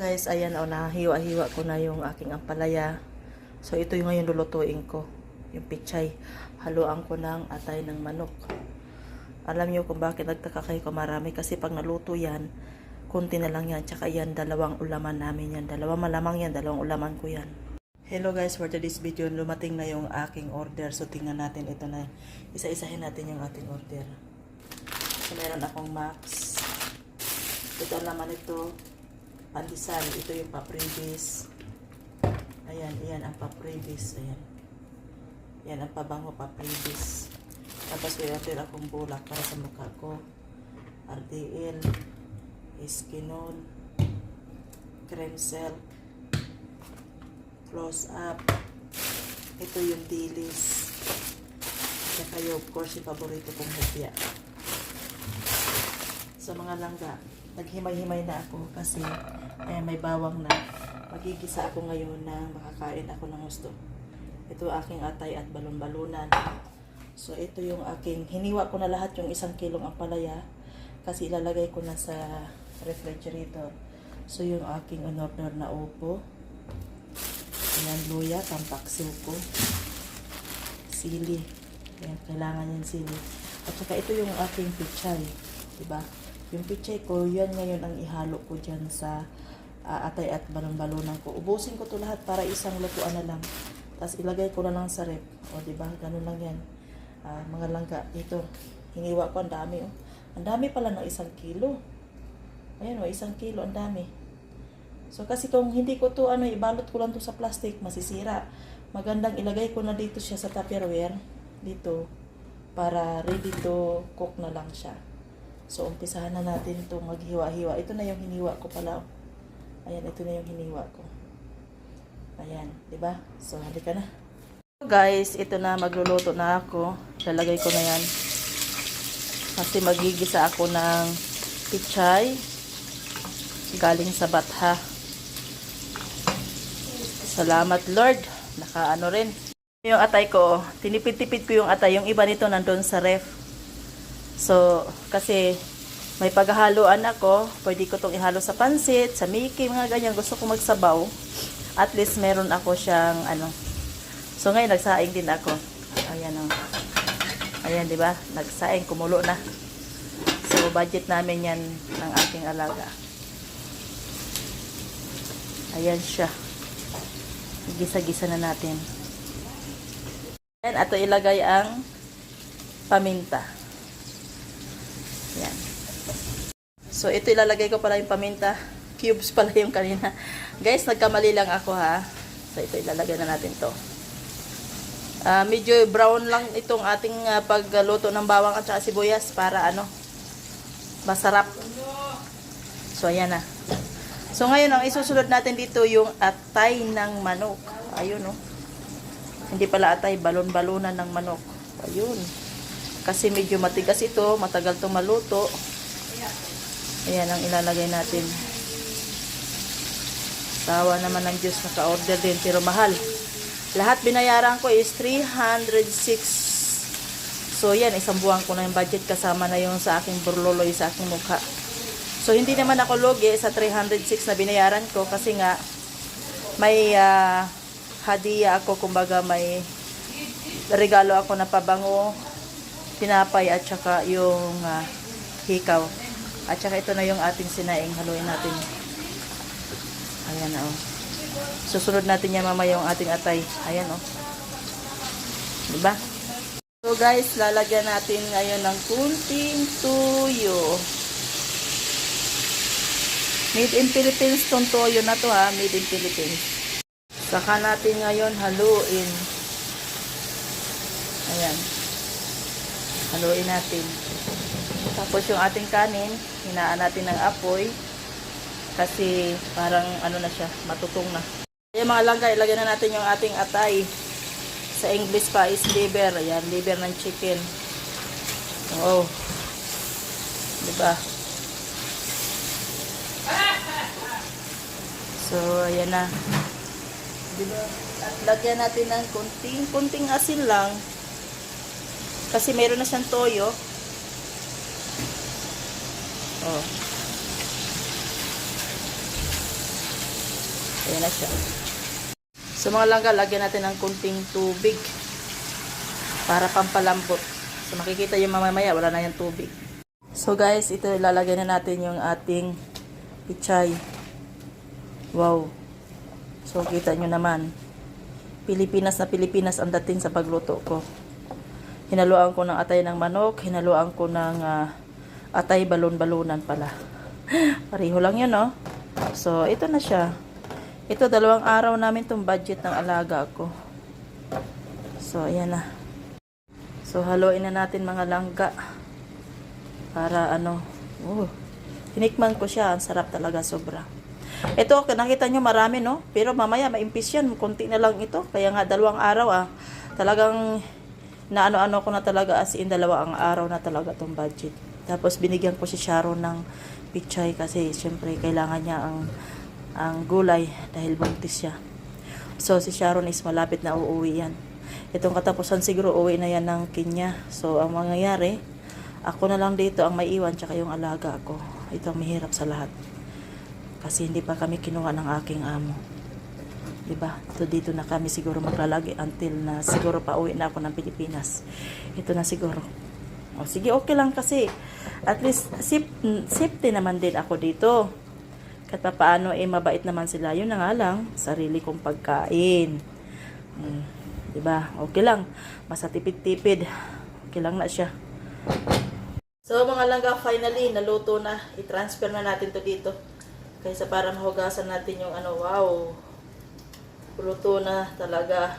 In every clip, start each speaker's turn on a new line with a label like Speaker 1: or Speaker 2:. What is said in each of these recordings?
Speaker 1: Guys, ayan o, nahiwa-hiwa ko na yung aking ampalaya. So, ito yung ngayon lulutuin ko. Yung pichay. Haluan ko ng atay ng manok. Alam niyo kung bakit nagtaka kayo kung marami. Kasi pag naluto yan, kunti na lang yan. Tsaka yan, dalawang ulaman namin yan. Dalawa malamang yan, dalawang ulaman ko yan. Hello guys, for today's video, lumating na yung aking order. So, tingnan natin ito na. Isa-isahin natin yung ating order. So, meron akong max. Ito ang laman ito. Pandesal. Ito yung papribis. Ayan, ayan ang papribis. Ayan. Yan ang pabango papribis. Tapos may order akong bulak para sa mukha ko. RDL. Eskinol. Creme silk. Close up. Ito yung dilis. Saka yung, of course, yung paborito kong hopya. Sa mga langga, naghimay-himay na ako kasi ayan, may bawang na. Magigisa ako ngayon na makakain ako ng gusto. Ito aking atay at balon-balunan. So, ito yung aking, hiniwa ko na lahat yung isang kilong ampalaya kasi ilalagay ko na sa refrigerator. So, yung aking in-order na upo. Ayan, luya, tampaksil ko. Sili. Ayan, kailangan yung sili. At saka ito yung aking pichay. Diba? Yung pichay ko, yan ngayon ang ihalo ko dyan sa ah, atay at balon-balonan ko. Ubusin ko to lahat para isang lutuan na lang. Tapos ilagay ko na lang sa rep. O, diba? Ganun lang yan. Ah, mga langga. Ito. Hiniwa ko. Ang dami. Oh. Ang dami pala ng isang kilo. Ayan o, isang kilo. Ang dami. So, kasi kung hindi ko to ano, ibalot ko lang to sa plastic, masisira. Magandang ilagay ko na dito siya sa Tupperware. Dito. Para ready to cook na lang siya. So, umpisahan na natin itong maghiwa-hiwa. Ito na yung hiniwa ko pala. Ayan, ito na yung hiniwa ko. Ayan, ba? So, halika na. Guys, ito na, magluluto na ako. Lalagay ko na yan. Kasi magigisa ako ng pichay galing sa batha. Salamat Lord. Nakaano rin. Yung atay ko, tinipid-tipid ko yung atay. Yung iba nito nandun sa ref. So, kasi may paghahaluan ako. Pwede ko itong ihalo sa pansit, sa Mickey, mga ganyan. Gusto ko magsabaw. At least meron ako siyang ano. So, ngayon nagsaing din ako. Ayan o. Ayan, di ba? Nagsaing, kumulo na. So, budget namin yan ng aking alaga. Ayan siya. Gisa-gisa na natin. Ayan, ato ilagay ang paminta. Ayan. So, ito ilalagay ko pala yung paminta. Cubes pala yung kanina. Guys, nagkamali lang ako ha. So, ito ilalagay na natin to. Ah, medyo brown lang itong ating ah, pagluto ng bawang at saka sibuyas para ano, masarap. So, ayan na. So, ngayon, ang isusunod natin dito yung atay ng manok. Ayun, oh. Hindi pala atay, balon-balonan ng manok. Ayun. Kasi medyo matigas ito, matagal itong maluto. Ayan ang ilalagay natin. Tawa naman ng Diyos, naka-order din, pero mahal. Lahat binayaran ko is 306. So, yan, isang buwan ko na yung budget kasama na yung sa aking burloloy, sa aking mukha. So, hindi naman ako logi sa 306 na binayaran ko kasi nga may ah, hadiah ako, kumbaga may regalo ako na pabango, tinapay at saka yung ah, hikaw. At saka ito na yung ating sinaing, haluin natin. Ayan oh. Susunod natin yan mamaya yung ating atay. Ayan oh. Diba? So guys, lalagyan natin ngayon ng kunting tuyo. Made in Philippines tong toyo na to ha. Made in Philippines. Saka natin ngayon haluin. Ayan. Haluin natin. Tapos yung ating kanin, hinaan natin ng apoy. Kasi parang ano na siya, matutong na. Ayan mga langga, ilagyan na natin yung ating atay. Sa English pa is liver. Ayan, liver ng chicken. Oh. Diba? So, ayan na. Diba? At lagyan natin ng kunting, kunting asin lang. Kasi meron na siyang toyo. Oh. Ayan na siya. Sa mga langga, lagyan natin ng kunting tubig para pampalambot. So makikita yung mamamaya, wala na yung tubig. So guys, ito ilalagay na natin yung ating pichay. Wow. So kita nyo naman. Pilipinas na Pilipinas ang dating sa pagluto ko. Hinaluan ko ng atay ng manok, hinaluan ko ng ah, atay balon-balunan pala. Pareho lang yun, no? So, ito na siya. Ito, dalawang araw namin tong budget ng alaga ko. So, ayan na. So, haluin na natin mga langga. Para ano, oh, tinikman ko siya. Ang sarap talaga, sobra. Ito, nakita nyo marami, no? Pero mamaya, maimpis yan. Kunti na lang ito. Kaya nga, dalawang araw, ah. Talagang, na ano-ano ko na talaga as in dalawa ang araw na talaga tong budget. Tapos, binigyan ko si Sharon ng pichay kasi, syempre, kailangan niya ang ang gulay dahil buntis siya. So, si Sharon is malapit na uuwi yan. Itong katapusan siguro uwi na yan ng Kenya. So, ang mangyayari, ako na lang dito ang may iwan tsaka yung alaga ko. Ito ang mahirap sa lahat. Kasi hindi pa kami kinuha ng aking amo. 'Di ba? So dito na kami siguro maglalagi until na siguro pa uwi na ako ng Pilipinas. Ito na siguro. O sige, okay lang kasi. At least safety naman din ako dito. Kahit pa paano eh mabait naman sila. Yun na nga lang, sarili kong pagkain. Hmm, 'Di ba? Okay lang. Basta tipid-tipid. Okay lang na siya. So mga langga, finally, naluto na. I-transfer na natin to dito. Kaysa para mahugasan natin yung ano, wow. Luto na talaga.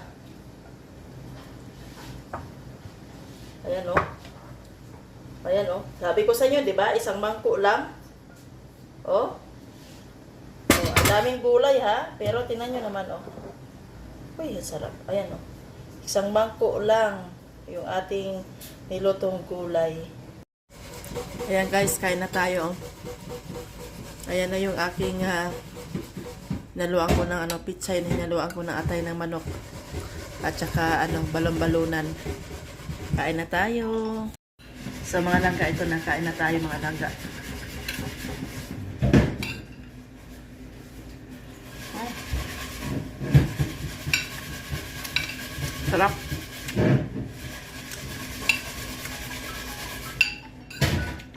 Speaker 1: Ayan o. Oh. Ayan o. Oh. Sabi ko sa inyo, di ba? Isang mangko lang. Oh. oh ang daming gulay ha. Pero tingnan nyo naman o. Oh. Uy, sarap. Ayan o. Oh. Isang mangko lang yung ating nilutong gulay. Ayan guys, kain na tayo. oh. Ayan na yung aking uh, naluan ko ng ano, pizza, hinaluan ko ng atay ng manok. At saka ano, balon-balunan. Kain na tayo. Sa mga langga, ito na, kain na tayo mga langga. Ay. Sarap.